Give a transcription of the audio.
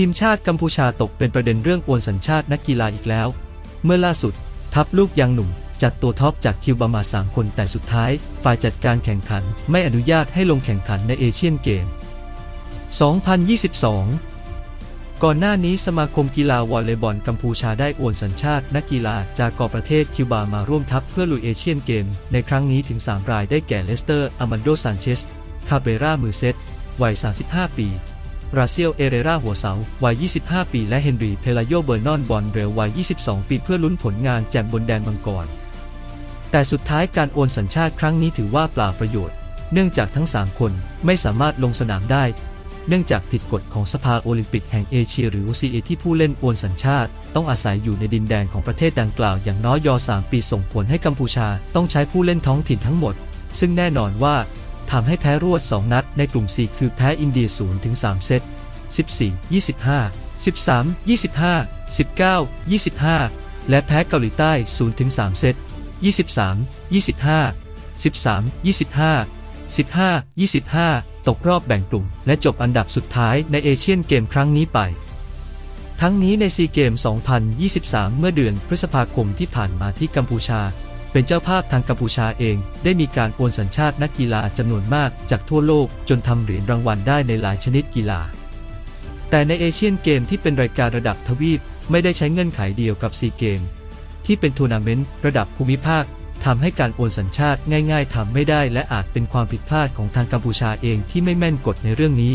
ทีมชาติกัมพูชาตกเป็นประเด็นเรื่องโอนสัญชาตินักกีฬาอีกแล้ว เมื่อล่าสุด ทัพลูกยางหนุ่ม จัดตัวท็อปจากคิวบามา3คนแต่สุดท้าย ฝ่ายจัดการแข่งขันไม่อนุญาตให้ลงแข่งขันในเอเชียนเกม 2022 ก่อนหน้านี้สมาคมกีฬาวอลเลย์บอลกัมพูชาได้โอนสัญชาตินักกีฬาจากกอประเทศคิวบามาร่วมทัพเพื่อลุยเอเชียนเกม ในครั้งนี้ถึง 3 รายได้แก่เลสเตอร์อามันโดซานเชสคาเบรามือเซตวัย 35 ปี ราเซียล เอเรราหัวเสา วัย 25 ปี และเฮนรี เพลาโย เบอร์นอนบอลเรลวัย 22 ปี เพื่อลุ้นผลงานแจ่มบนแดนมังกร แต่สุดท้ายการโอนสัญชาติครั้งนี้ถือว่าเปล่าประโยชน์ เนื่องจากทั้ง 3 คนไม่สามารถลงสนามได้ เนื่องจากผิดกฎของสภาโอลิมปิกแห่งเอเชียหรือ OCA ที่ผู้เล่นโอนสัญชาติ ต้องอาศัยอยู่ในดินแดนของประเทศดังกล่าวอย่างน้อยยอ3ปีส่งผลให้กัมพูชา ต้องใช้ผู้เล่นท้องถิ่นทั้งหมด ซึ่งแน่นอนว่า ทำให้แพ้รวด 2 นัดในกลุ่ม4คือแพ้อินเดีย0ถึง3เซต14 25 13 25 19 25 และแพ้เกาหลีใต้0ถึง3เซต23 25 13 25 15 25 ตกรอบแบ่งกลุ่ม และจบอันดับสุดท้ายในเอเชียนเกมครั้งนี้ไป ทั้งนี้ในซีเกม 2023 เมื่อเดือนพฤษภาคมที่ผ่านมาที่กัมพูชา เป็นเจ้าภาพทางกัมพูชาเอง ได้มีการโอนสัญชาตินักกีฬาจำนวนมากจากทั่วโลกจนทำเหรียญรางวัลได้ในหลายชนิดกีฬา แต่ในเอเชียนเกมที่เป็นรายการระดับทวีปไม่ได้ใช้เงื่อนไขเดียวกับซีเกม ที่เป็นทัวร์นาเมนต์ระดับภูมิภาคทำให้การโอนสัญชาติง่าย ๆทำไม่ได้ และอาจเป็นความผิดพลาดของทางกัมพูชาเองที่ไม่แม่นกฎในเรื่องนี้